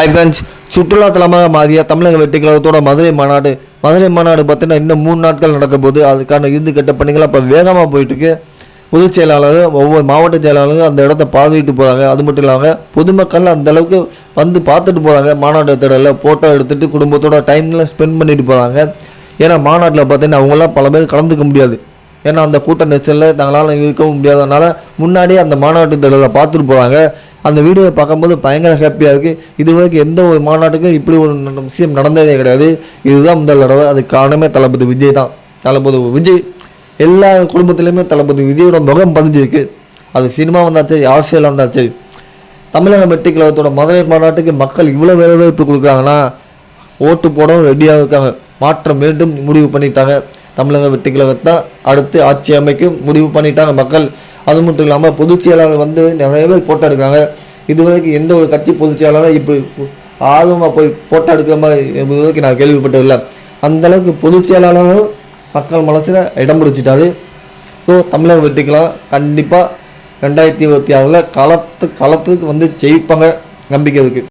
Hi friends சுற்றுலாத்தலமாக மாறிய தமிழக வெற்றி கழகத்தோட மதுரை மாநாடு மதுரை மாநாடு பார்த்தீங்கன்னா இன்னும் மூணு நாட்கள் நடக்கும் போது அதுக்கான இறுதி கட்ட பணிகள் இப்போ வேகமாக போயிட்டுருக்கு. பொதுச் செயலாளர் ஒவ்வொரு மாவட்ட செயலாளரும் அந்த இடத்த பார்வையிட்டு போகிறாங்க அது மட்டும் இல்லாமல் பொதுமக்கள் அந்த அளவுக்கு வந்து பார்த்துட்டு போகிறாங்க மாநாடு திடலில் ஃபோட்டோ எடுத்துகிட்டு குடும்பத்தோட டைம்லாம் ஸ்பெண்ட் பண்ணிட்டு போகிறாங்க ஏன்னா மாநாட்டில் பார்த்தீங்கன்னா அவங்களாம் பல பேர் கலந்துக்க முடியாது. ஏன்னா அந்த கூட்ட நெரிசலில் தங்களால் இருக்கவும் முடியாதனால முன்னாடியே அந்த மாநாட்டு தடவை பார்த்துட்டு போகிறாங்க அந்த வீடியோவை பார்க்கும்போது பயங்கர ஹாப்பியாக இருக்குது இது வரைக்கும் எந்த ஒரு மாநாட்டுக்கும் இப்படி ஒரு விஷயம் நடந்ததே கிடையாது. இதுதான் முதல் தடவை. அது காரணமே தளபதி விஜய் தான். தளபதி விஜய். எல்லா குடும்பத்துலேயுமே தளபதி விஜயோட முகம் பதிஞ்சிருக்கு. அது சினிமா வந்தாச்சு அரசியல் வந்தாச்சு. தமிழக வெற்றி கழகத்தோட மதுரை மாநாட்டுக்கு மக்கள் இவ்வளோ வரவேற்பு கொடுக்குறாங்கன்னா ஓட்டு போடவும் ரெடியாக இருக்காங்க. மாற்றம் மீண்டும் முடிவு பண்ணிட்டாங்க. தமிழக வெற்றி கழகத்தை அடுத்து ஆட்சி அமைக்கும் முடிவு பண்ணிட்டாங்க மக்கள். அது மட்டும் இல்லாமல் பொதுச் செயலாளர் வந்து நிறைய பேர் போட்டோ எடுக்கிறாங்க. இதுவரைக்கும் எந்த ஒரு கட்சி பொதுச் செயலாளரும் இப்படி ஆர்வமாக போய் போட்டோ எடுக்கிற மாதிரி இது வரைக்கும் நான் கேள்விப்பட்டதில்லை. அந்தளவுக்கு பொதுச் செயலாளரும் மக்கள் மனசில் இடம் பிடிச்சிட்டாரு. ஸோ தமிழர் வெட்டிக்கலாம் கண்டிப்பாக ரெண்டாயிரத்தி இருபத்தி ஆறில் களத்து களத்துக்கு வந்து ஜெயிப்பாங்க நம்பிக்கை இருக்குது